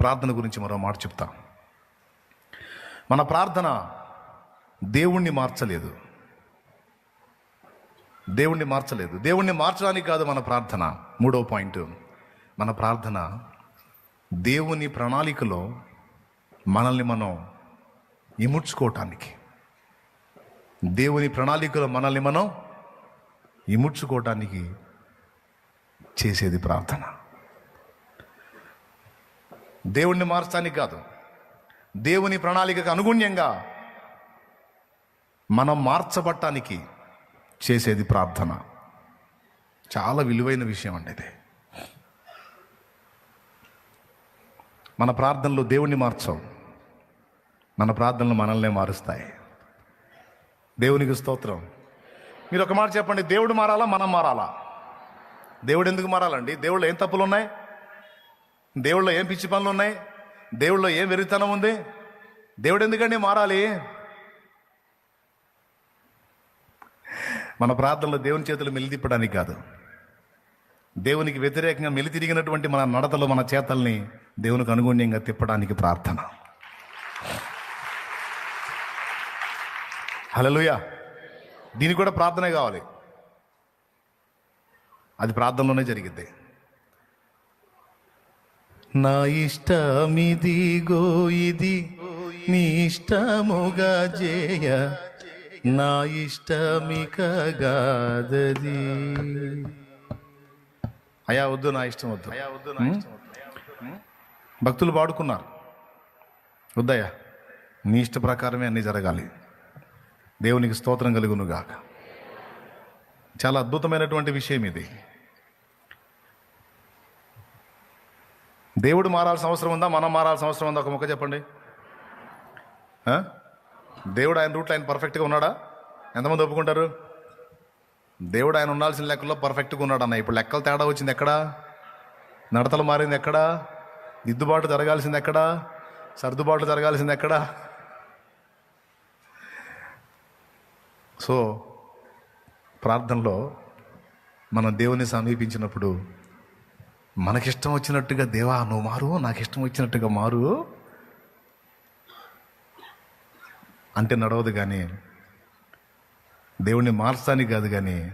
ప్రార్థన గురించి మరో మాట చెప్తా. మన ప్రార్థన దేవుణ్ణి మార్చలేదు. దేవుణ్ణి మార్చలేదు. దేవుణ్ణి మార్చడానికి కాదు మన ప్రార్థన. మూడో పాయింట్. మన ప్రార్థన దేవుని ప్రణాళికలో మనల్ని మనం ఇముడ్చుకోవటానికి. దేవుని ప్రణాళికలో మనల్ని మనం ఇముడ్చుకోవటానికి చేసేది ప్రార్థన. దేవుణ్ణి మార్చడానికి కాదు. దేవుని ప్రణాళికకు అనుగుణ్యంగా మనం మార్చబట్టానికి చేసేది ప్రార్థన. చాలా విలువైన విషయం అండి ఇది. మన ప్రార్థనలు దేవుణ్ణి మార్చవు మన ప్రార్థనలు మనల్నే మారుస్తాయి. దేవునికి స్తోత్రం. మీరు ఒక మాట చెప్పండి దేవుడు మారాలా మనం మారాలా? దేవుడు ఎందుకు మారాలండి? దేవుళ్ళు ఏం తప్పులు ఉన్నాయి దేవుళ్ళో ఏం పిచ్చి పనులు ఉన్నాయి? దేవుళ్ళో ఏం వెరితనం ఉంది? దేవుడు ఎందుకండి మారాలి? మన ప్రార్థనలో దేవుని చేతులు మెలిదిప్పడానికి కాదు. దేవునికి వ్యతిరేకంగా మెలితిరిగినటువంటి మన నడతలు మన చేతల్ని దేవునికి అనుగుణ్యంగా తిప్పడానికి ప్రార్థన. హలోయ దీనికి కూడా ప్రార్థనే కావాలి. అది ప్రార్థనలోనే జరిగింది నా ఇష్టమిదిగో ఇది నీ ఇష్టముగా చేయ నా ఇష్టమిక గాదది. అయా వద్దు నా ఇష్టం వద్దు. అయా వద్దు నా ఇష్టం వద్దు. భక్తులు పాడుకున్నారు. వద్దయ్యా నీ ఇష్ట ప్రకారమే అన్నీ జరగాలి. దేవునికి స్తోత్రం కలుగును గాక చాలా అద్భుతమైనటువంటి విషయం ఇది. దేవుడు మారాల్సిన అవసరం ఉందా? మనం మారాల్సిన అవసరం ఉందా? ఒక ముక్క చెప్పండి. దేవుడు ఆయన రూట్లో ఆయన పర్ఫెక్ట్గా ఉన్నాడా? ఎంతమంది ఒప్పుకుంటారు? దేవుడు ఆయన ఉండాల్సిన లెక్కలో పర్ఫెక్ట్గా ఉన్నాడు అన్న. ఇప్పుడు లెక్కలు తేడా వచ్చింది ఎక్కడా? నడతలు మారింది ఎక్కడా? దిద్దుబాటు జరగాల్సింది ఎక్కడా? సర్దుబాటు జరగాల్సింది ఎక్కడా? సో ప్రార్థనలో మనం దేవుని సమీపించినప్పుడు మనకిష్టం వచ్చినట్టుగా దేవా నువ్వు మారు నాకు ఇష్టం వచ్చినట్టుగా మారు అంటే నడవదు కానీ దేవుణ్ణి మార్చడానికి కాదు కానీ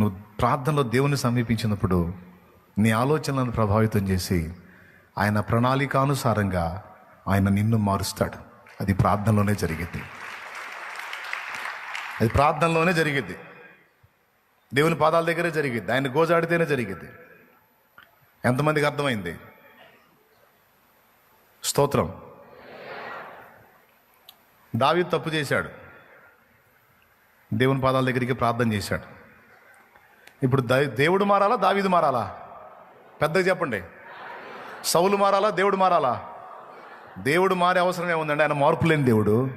నువ్వు ప్రార్థనలో దేవుని సమీపించినప్పుడు నీ ఆలోచనలను ప్రభావితం చేసి ఆయన ప్రణాళికానుసారంగా ఆయన నిన్ను మారుస్తాడు. అది ప్రార్థనలోనే జరిగింది అది ప్రార్థనలోనే జరిగింది దేవుని పాదాల దగ్గరే జరిగింది ఆయన గోజాడితేనే జరిగింది ఎంతమందికి అర్థమైంది? స్తోత్రం. దావి తప్పు చేశాడు. దేవుని పాదాల దగ్గరికి ప్రార్థన చేశాడు. ఇప్పుడు దేవుడు మారాలా దావీదు మారాలా? పెద్దగా చెప్పండి. సౌలు మారాలా దేవుడు మారాలా? దేవుడు మారే అవసరం ఏముందండి? ఆయన మార్పు లేని దేవుడు.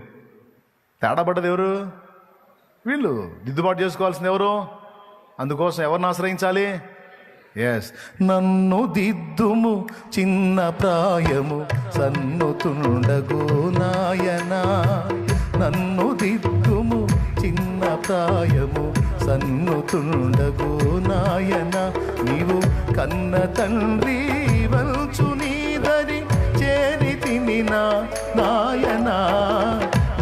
తేడాపడ్డది ఎవరు? వీళ్ళు. దిద్దుబాటు చేసుకోవాల్సింది ఎవరు? అందుకోసం ఎవరిని ఆశ్రయించాలి? ఎస్ నన్ను దిద్దుము చిన్న ప్రాయము సన్నుతుండగు నాయనా. నన్ను దిద్దుము చిన్న ప్రాయము సన్నుతుండగు నాయన. నీవు కన్న తండ్రి వంచు నీదరి చేరి తినినా నాయనా.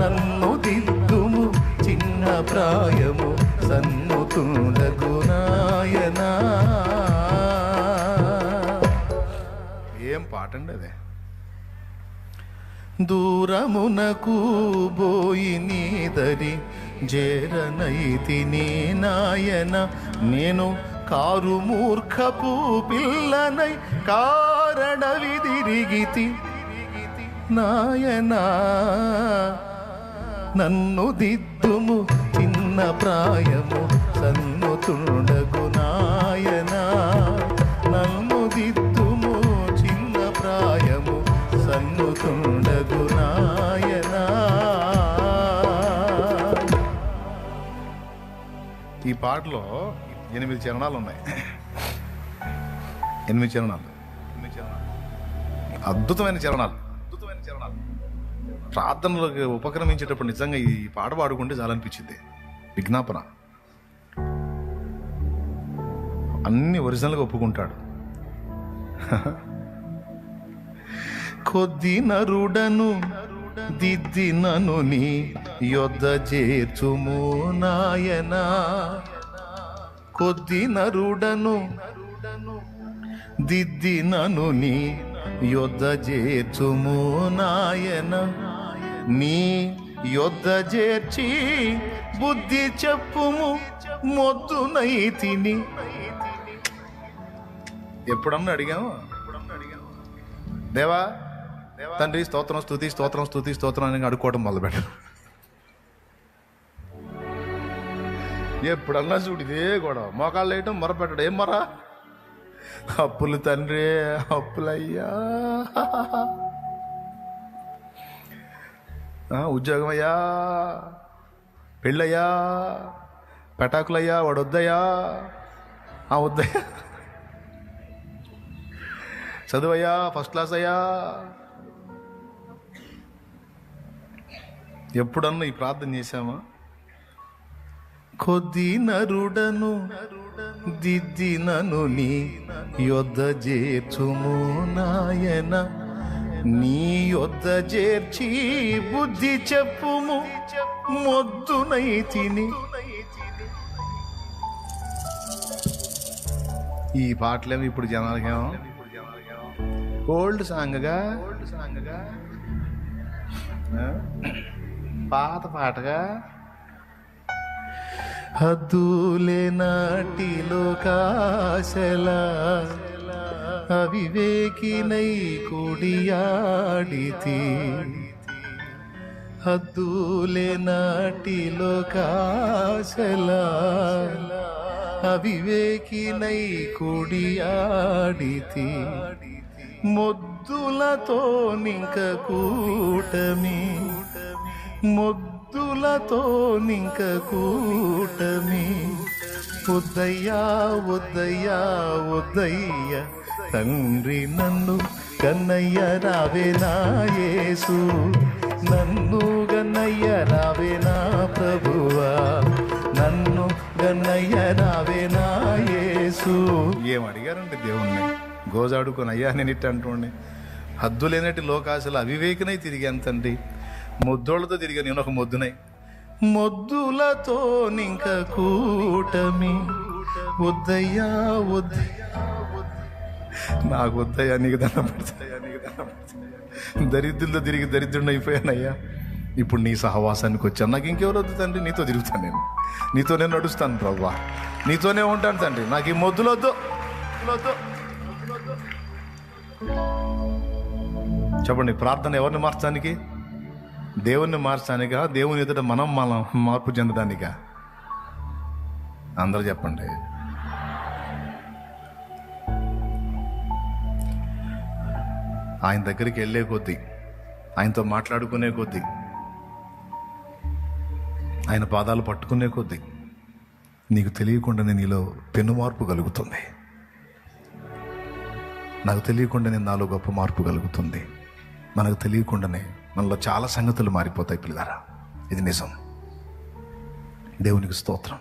నన్ను దిద్దుము చిన్న ప్రాయము సన్నుతుండ పాట అండి అదే దూరమునకు బోయి నీదరి జేరనైతి నీ నాయన. నేను కారు మూర్ఖపు పిల్లనై కారణవిదిరిగితి నాయనా. నన్ను దిద్దుము చిన్న ప్రాయము సన్నుతుండగు నాయనా. ఈ పాటలో ఎనిమిది చరణాలు ఉన్నాయి ఎనిమిది చరణాలు. ఎనిమిది చరణాలు. అద్భుతమైన చరణాలు. అద్భుతమైన చరణాలు. ప్రార్థనలకు ఉపక్రమించేటప్పుడు నిజంగా ఈ పాట పాడుకుంటే చాలనిపించింది. విజ్ఞాపన. అన్ని ఒరిజినల్గా ఒప్పుకుంటాడు. కొద్ది నరుడను దిద్దినను నీ యొద్ద చేతుము నాయనా. కొద్ది నరుడను దిద్దినను నీ యొద్ద చేతుము నాయన. నీ యొద్ద చేర్చి బుద్ధి చెప్పుము మొద్దునై తిని ఎప్పుడన్నా అడిగాము దేవా? తండ్రి స్తోత్రం స్థుతి స్తోత్రం స్థుతి స్తోత్రం అని అడుక్కోవడం మొదలుపెట్టారు ఎప్పుడన్నా చూడు ఇదే గొడవ. మోకాళ్ళు వేయటం మొరపెట్టడం. ఏం మొర? అప్పులు తండ్రి అప్పులయ్యా. ఉద్యోగం అయ్యా పెళ్ళయ్యా. పెటాకులయ్యా. వాడు వద్దయ్యా ఆ వద్దయ్యా. చదువయ్యా. ఫస్ట్ క్లాస్ అయ్యా ఎప్పుడన్నా ఈ ప్రార్థన చేశామా? కొద్ది నరుడను దిద్దినను నీ యొద్ద చేర్చుము నాయన. నీ యొద్ద చేర్చి బుద్ధి చెప్పుము. మొద్దునై తిని. ఈ పాటలేమో ఇప్పుడు జనాలకేమో? ఓల్డ్ సాంగ్గా? ఓల్డ్ సాంగ్గా? పాత పాటగా? హద్దులే నాటిలో కాశలా అవివేకినై కొడియాడితి. హద్దులే నాటిలో కాశలా అవివేకినై కొడియాడితి. మొద్దులతో నింక కూటమి మొద్దులతో నింక కూటమి. వద్దయ్యా వద్దయ్యా వద్దయ్య తండ్రి నన్ను కన్నయ్య రావే నాయేసు నన్ను గన్నయ్య రావే నా ప్రభువా. నన్ను గన్నయ్య రావే నా యేసు. ఏం అడిగారండి దేవుణ్ణి? గోజాడుకొని అయ్యా నేను ఇట్టు అంటుండే హద్దు లేనట్టు లోకాశలు అవివేకనై తిరిగి అంతండి ముద్దోళ్ళతో తిరిగా నేను ఒక మొద్దునై. మొద్దులతో ఇంక కూటమి. వద్దయ్యా వద్దయ్యా నాకు వద్దయ్యా నీకు దండం పెడతాయా నీకు దండం పెడతాయా దరిద్రులతో తిరిగి దరిద్రుడిని అయిపోయానయ్యా. ఇప్పుడు నీ సహవాసానికి వచ్చాను. నాకు ఇంకెవరు వద్దు తండ్రి? నీతో తిరుగుతాను నేను. నీతో నేను నడుస్తాను ప్రభా నీతోనే ఉంటాను తండ్రి. నాకు ఈ మొద్దులొద్దు. చెప్పండి ప్రార్థన ఎవరిని మార్చడానికి? దేవుణ్ణి మార్చడానికా దేవుని ఎదుట మనం మనం మార్పు చెందడానికా? అందరూ చెప్పండి. ఆయన దగ్గరికి వెళ్ళే కొద్దీ ఆయనతో మాట్లాడుకునే కొద్దీ ఆయన పాదాలు పట్టుకునే కొద్దీ నీకు తెలియకుండానే నీలో పెను మార్పు కలుగుతుంది. నాకు తెలియకుండానే నాలో గొప్ప మార్పు కలుగుతుంది. మనకు తెలియకుండానే మనలో చాలా సంగతులు మారిపోతాయి పిల్లరా ఇది నిజం. దేవునికి స్తోత్రం.